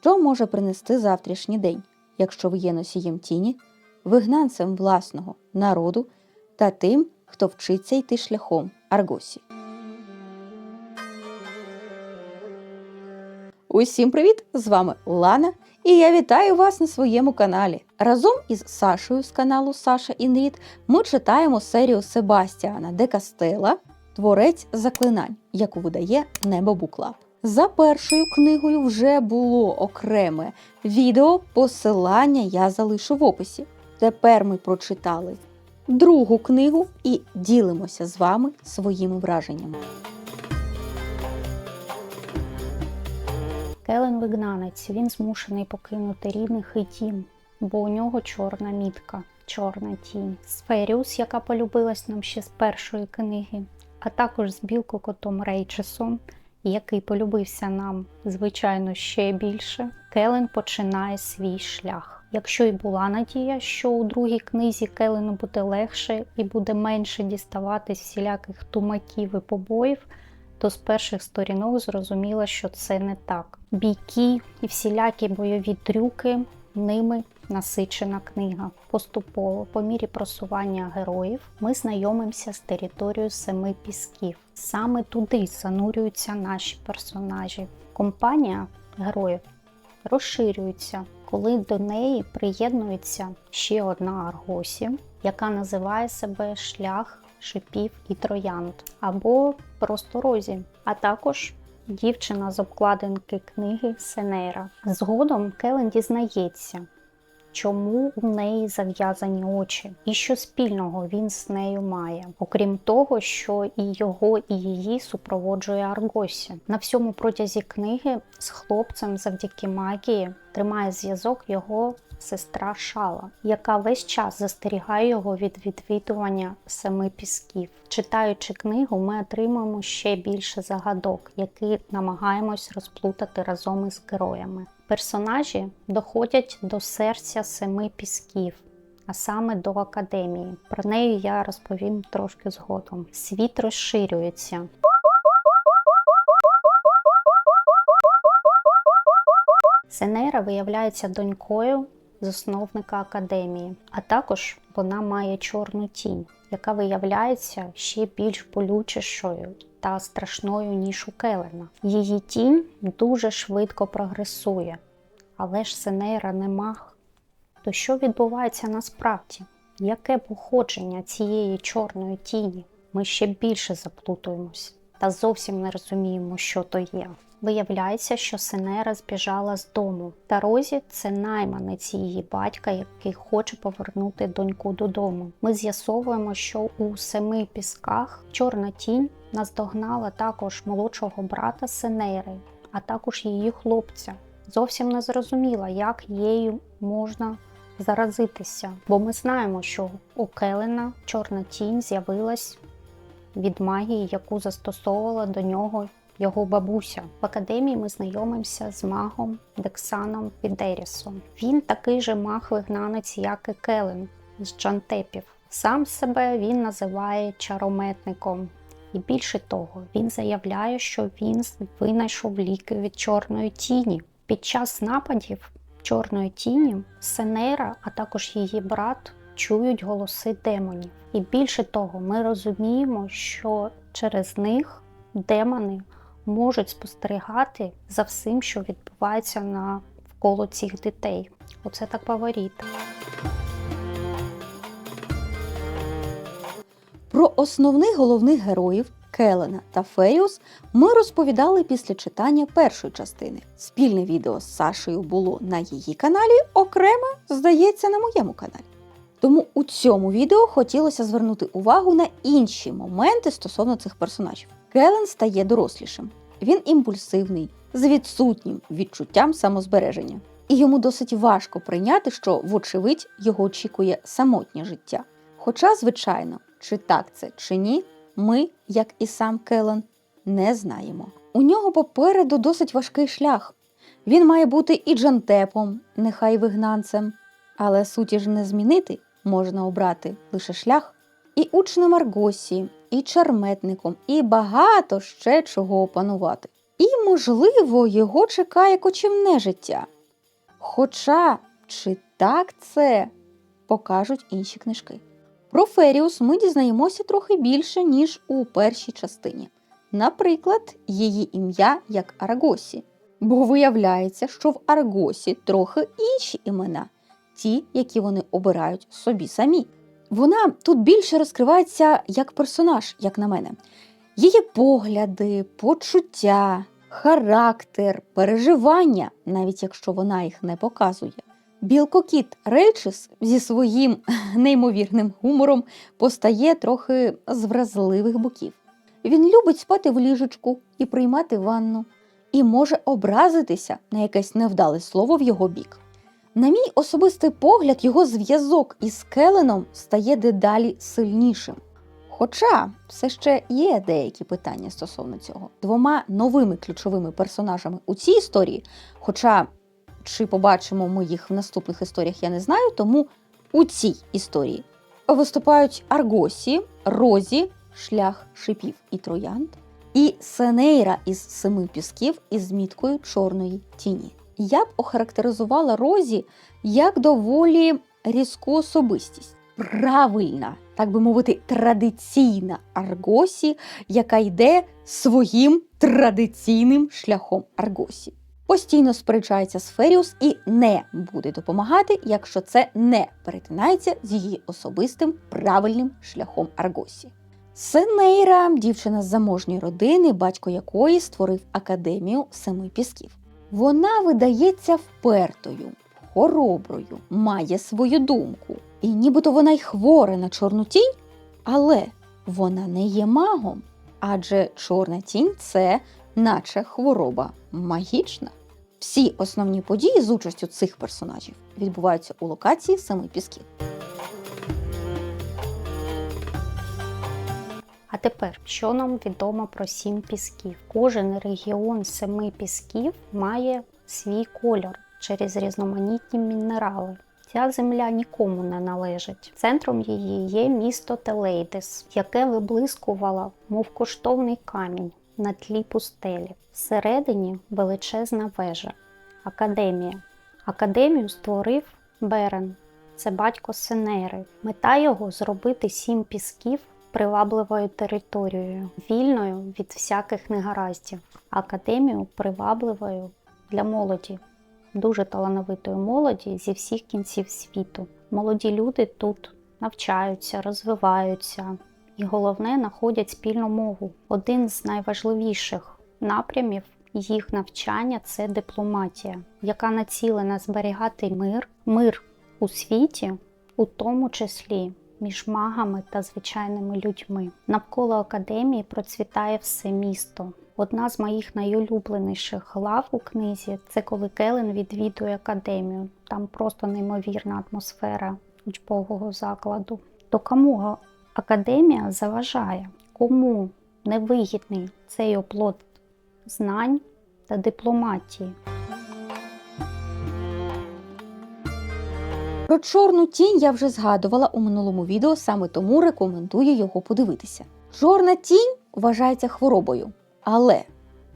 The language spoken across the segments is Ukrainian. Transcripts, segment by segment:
Що може принести завтрашній день, якщо ви є носієм тіні, вигнанцем власного народу та тим, хто вчиться йти шляхом Аргосі? Усім привіт! З вами Лана, і я вітаю вас на своєму каналі. Разом із Сашою з каналу Саша Інрід ми читаємо серію Себастіана де Кастела Творець заклинань, яку видає Небо Буклаб. За першою книгою вже було окреме відео, посилання я залишу в описі. Тепер ми прочитали другу книгу і ділимося з вами своїми враженнями. Келен вигнанець, він змушений покинути рідних і дім, бо у нього чорна мітка, чорна тінь. Сферіус, яка полюбилась нам ще з першої книги, а також з білкокотом Рейчесом, який полюбився нам, звичайно, ще більше. Келен починає свій шлях. Якщо й була надія, що у другій книзі Келену буде легше і буде менше діставатись всіляких тумаків і побоїв, то з перших сторінок зрозуміла, що це не так. Бійки і всілякі бойові трюки ними насичена книга. Поступово, по мірі просування героїв, ми знайомимося з територією семи пісків. Саме туди занурюються наші персонажі. Компанія героїв розширюється, коли до неї приєднується ще одна Аргосі, яка називає себе шлях шипів і троянд або просто розі, а також дівчина з обкладинки книги Сенера. Згодом Келен дізнається, чому у неї зав'язані очі, і що спільного він з нею має, окрім того, що і його, і її супроводжує Аргосі. На всьому протязі книги з хлопцем завдяки магії тримає зв'язок його сестра Шала, яка весь час застерігає його від відвідування семи пісків. Читаючи книгу, ми отримуємо ще більше загадок, які намагаємось розплутати разом із героями. Персонажі доходять до серця семи пісків. А саме до академії. Про неї я розповім трошки згодом. Світ розширюється. Сенера виявляється донькою засновника академії, а також вона має чорну тінь, яка виявляється ще більш болючішою та страшною, ніж у Келена. Її тінь дуже швидко прогресує, але ж Сенера не маг. То що відбувається насправді? Яке походження цієї чорної тіні? Ми ще більше заплутуємось та зовсім не розуміємо, що то є. Виявляється, що Сенера збіжала з дому. Та Розі це найманець її батька, який хоче повернути доньку додому. Ми з'ясовуємо, що у семи пісках чорна тінь наздогнала також молодшого брата Сенери, а також її хлопця. Зовсім не зрозуміла, як її можна заразитися, бо ми знаємо, що у Келена чорна тінь з'явилась від магії, яку застосовувала до нього його бабуся. В академії ми знайомимося з магом Дексаном Підерісом. Він такий же маг-вигнанець, як і Келен з Джантепів. Сам себе він називає чарометником. І більше того, він заявляє, що він винайшов ліки від чорної тіні. Під час нападів чорної тіні Сенера, а також її брат, чують голоси демонів. І більше того, ми розуміємо, що через них демони можуть спостерігати за всім, що відбувається навколо цих дітей. Оце так поворіт. Про основних головних героїв Келена та Феріус ми розповідали після читання першої частини. Спільне відео з Сашею було на її каналі, окреме, здається, на моєму каналі. Тому у цьому відео хотілося звернути увагу на інші моменти стосовно цих персонажів. Келен стає дорослішим. Він імпульсивний, з відсутнім відчуттям самозбереження. І йому досить важко прийняти, що, вочевидь, його очікує самотнє життя. Хоча, звичайно, чи так це чи ні, ми, як і сам Келен, не знаємо. У нього попереду досить важкий шлях. Він має бути і джантепом, нехай вигнанцем, але суті ж не змінити можна обрати лише шлях і учнем Аргосі, і чарметником, і багато ще чого опанувати. і, можливо, його чекає кочівне життя. Хоча чи так це покажуть інші книжки. Про Феріус ми дізнаємося трохи більше, ніж у першій частині. Наприклад, її ім'я як Аргосі. Бо виявляється, що в Аргосі трохи інші імена, ті, які вони обирають собі самі. Вона тут більше розкривається як персонаж, як на мене. Її погляди, почуття, характер, переживання, навіть якщо вона їх не показує. Білкокіт Рейчес зі своїм неймовірним гумором постає трохи з вразливих боків. Він любить спати в ліжечку і приймати ванну, і може образитися на якесь невдале слово в його бік. На мій особистий погляд, його зв'язок із Келеном стає дедалі сильнішим. Хоча все ще є деякі питання стосовно цього. Двома новими ключовими персонажами у цій історії, хоча чи побачимо ми їх в наступних історіях, я не знаю, тому у цій історії виступають Аргосі, Розі, шлях шипів і троянд, і Сенейра із семи пісків із міткою чорної тіні. Я б охарактеризувала Розі як доволі різку особистість, правильна, так би мовити, традиційна Аргосі, яка йде своїм традиційним шляхом Аргосі. Постійно сперечається з Феріус і не буде допомагати, якщо це не перетинається з її особистим правильним шляхом Аргосі. Сенейра, дівчина з заможньої родини, батько якої створив академію семи пісків. Вона видається впертою, хороброю, має свою думку. І нібито вона й хвора на чорну тінь, але вона не є магом. Адже чорна тінь це наче хвороба магічна. Всі основні події з участю цих персонажів відбуваються у локації семи пісків. А тепер, що нам відомо про сім пісків? Кожен регіон семи пісків має свій кольор через різноманітні мінерали. Ця земля нікому не належить. Центром її є місто Телейдес, яке виблискувало, мов коштовний камінь на тлі пустелі. Всередині величезна вежа. Академія. Академію створив Берен, це батько Сенери. Мета його зробити сім пісків привабливою територією, вільною від всяких негараздів. Академію привабливою для молоді, дуже талановитої молоді зі всіх кінців світу. Молоді люди тут навчаються, розвиваються і головне знаходять спільну мову. Один з найважливіших напрямів їх навчання це дипломатія, яка націлена зберігати мир, мир у світі, у тому числі між магами та звичайними людьми. Навколо академії процвітає все місто. Одна з моїх найулюбленіших глав у книзі це коли Келен відвідує академію. Там просто неймовірна атмосфера учбового закладу. То кому академія заважає? Кому невигідний цей оплот знань та дипломатії? Про чорну тінь я вже згадувала у минулому відео, саме тому рекомендую його подивитися. Чорна тінь вважається хворобою. Але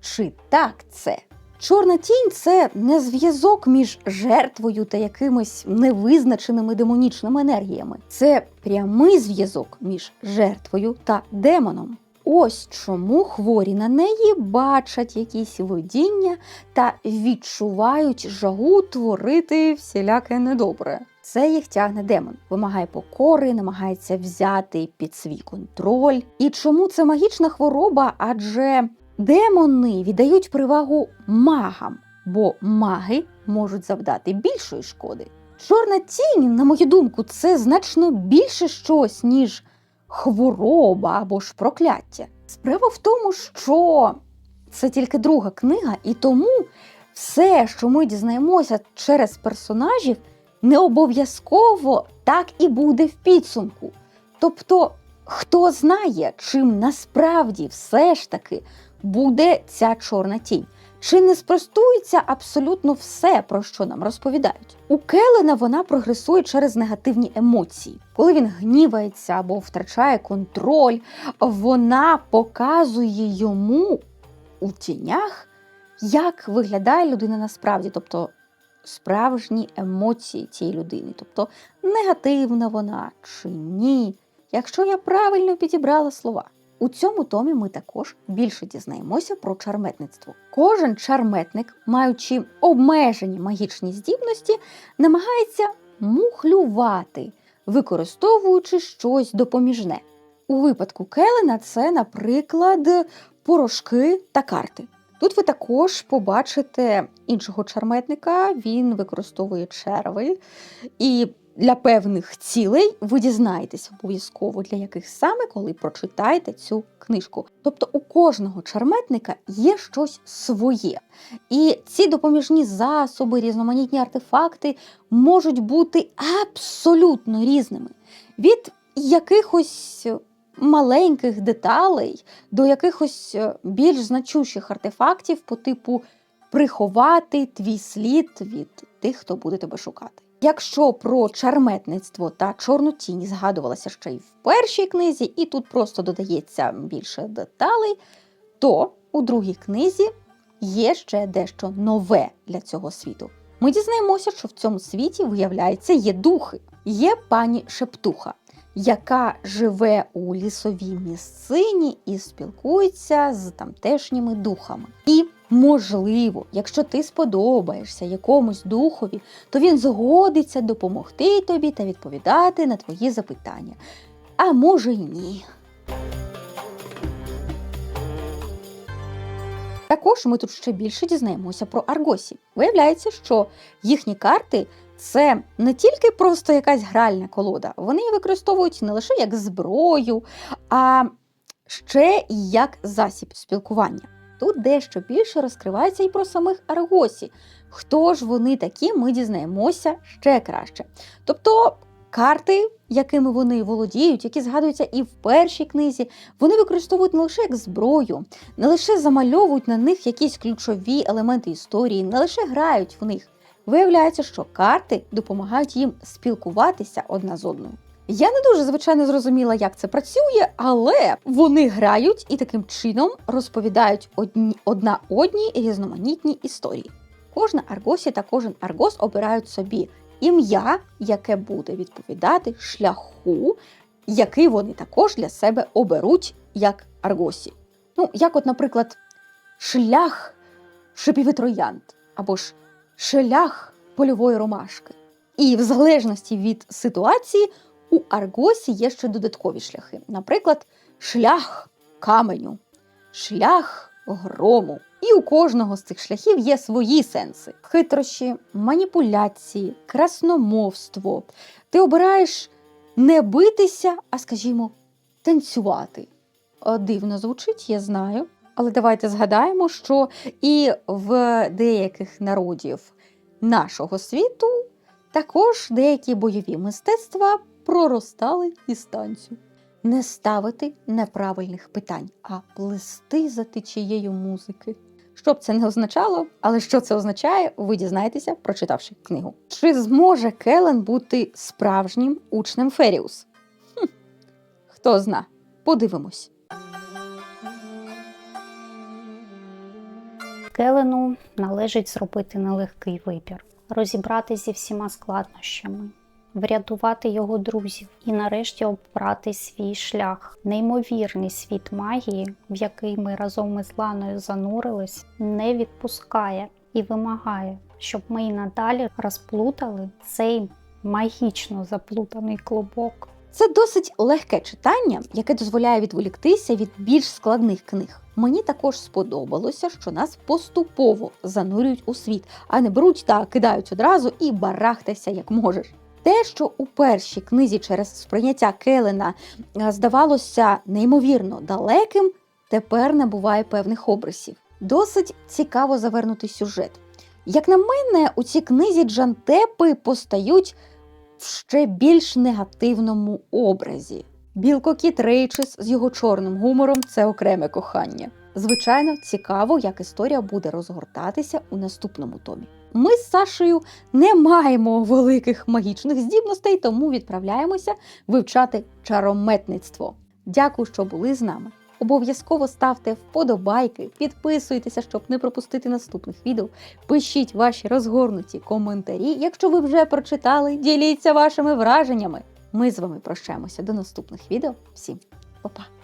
чи так це? Чорна тінь це не зв'язок між жертвою та якимись невизначеними демонічними енергіями. Це прямий зв'язок між жертвою та демоном. Ось чому хворі на неї бачать якісь видіння та відчувають жагу творити всіляке недобре. Це їх тягне демон, вимагає покори, намагається взяти під свій контроль. І чому це магічна хвороба? Адже демони віддають перевагу магам, бо маги можуть завдати більшої шкоди. Чорна тінь, на мою думку, це значно більше щось, ніж хвороба або ж прокляття. Справа в тому, що це тільки друга книга, і тому все, що ми дізнаємося через персонажів, не обов'язково так і буде в підсумку. Тобто, хто знає, чим насправді все ж таки буде ця чорна тінь. Чи не спростується абсолютно все, про що нам розповідають? У Келена вона прогресує через негативні емоції. Коли він гнівається або втрачає контроль, вона показує йому у тінях, як виглядає людина насправді, тобто справжні емоції цієї людини, тобто негативна вона чи ні, якщо я правильно підібрала слова. У цьому томі ми також більше дізнаємося про чарметництво. Кожен чарметник, маючи обмежені магічні здібності, намагається мухлювати, використовуючи щось допоміжне. У випадку Келена це, наприклад, порошки та карти. Тут ви також побачите іншого чарметника, він використовує черви, і для певних цілей ви дізнаєтесь обов'язково, для яких саме, коли прочитаєте цю книжку. Тобто у кожного чарметника є щось своє. І ці допоміжні засоби, різноманітні артефакти можуть бути абсолютно різними. Від якихось маленьких деталей до якихось е, більш значущих артефактів по типу приховати твій слід від тих, хто буде тебе шукати. Якщо про чарметництво та чорну тінь згадувалося ще й в першій книзі, і тут просто додається більше деталей, то у другій книзі є ще дещо нове для цього світу. Ми дізнаємося, що в цьому світі, виявляється, є духи. Є пані Шептуха, яка живе у лісовій місцині і спілкується з тамтешніми духами. І, можливо, якщо ти сподобаєшся якомусь духові, то він згодиться допомогти тобі та відповідати на твої запитання. А може й ні. Також ми тут ще більше дізнаємося про Аргосі. Виявляється, що їхні карти це не тільки просто якась гральна колода, вони її використовують не лише як зброю, а ще і як засіб спілкування. Тут дещо більше розкривається і про самих Аргосі. Хто ж вони такі, ми дізнаємося ще краще. Тобто карти, якими вони володіють, які згадуються і в першій книзі, вони використовують не лише як зброю, не лише замальовують на них якісь ключові елементи історії, не лише грають в них. Виявляється, що карти допомагають їм спілкуватися одна з одною. Я не дуже звичайно зрозуміла, як це працює, але вони грають і таким чином розповідають одні, одна одній різноманітні історії. Кожна Аргосі та кожен Аргос обирають собі ім'я, яке буде відповідати шляху, який вони також для себе оберуть як Аргосі. Ну, як, от, наприклад, шлях шипівий троянд або ж шлях польової ромашки. І в залежності від ситуації у Аргосі є ще додаткові шляхи. Наприклад, шлях каменю, шлях грому. І у кожного з цих шляхів є свої сенси: хитрощі, маніпуляції, красномовство. Ти обираєш не битися, а скажімо, танцювати. Дивно звучить, я знаю. Але давайте згадаємо, що і в деяких народів нашого світу також деякі бойові мистецтва проростали із танцю. Не ставити неправильних питань, а плести за течією музики. Що б це не означало, але що це означає, ви дізнаєтеся, прочитавши книгу. Чи зможе Келен бути справжнім учнем Феріус? Хм, хто зна, подивимось. Келену належить зробити нелегкий вибір, розібратися зі всіма складнощами, врятувати його друзів і нарешті обрати свій шлях. Неймовірний світ магії, в який ми разом із Ланою занурились, не відпускає і вимагає, щоб ми й надалі розплутали цей магічно заплутаний клубок. Це досить легке читання, яке дозволяє відволіктися від більш складних книг. Мені також сподобалося, що нас поступово занурюють у світ, а не беруть та кидають одразу і барахтайся як можеш. Те, що у першій книзі через сприйняття Келена е, здавалося неймовірно далеким, тепер набуває певних обрисів. Досить цікаво завернути сюжет. Як на мене, у цій книзі джантепи постають в ще більш негативному образі. Білкокіт Рейчес з його чорним гумором це окреме кохання. Звичайно, цікаво, як історія буде розгортатися у наступному томі. Ми з Сашею не маємо великих магічних здібностей, тому відправляємося вивчати чарометництво. Дякую, що були з нами. Обов'язково ставте вподобайки, підписуйтеся, щоб не пропустити наступних відео. Пишіть ваші розгорнуті коментарі. Якщо ви вже прочитали, діліться вашими враженнями. Ми з вами прощаємося до наступних відео. Всім па-па!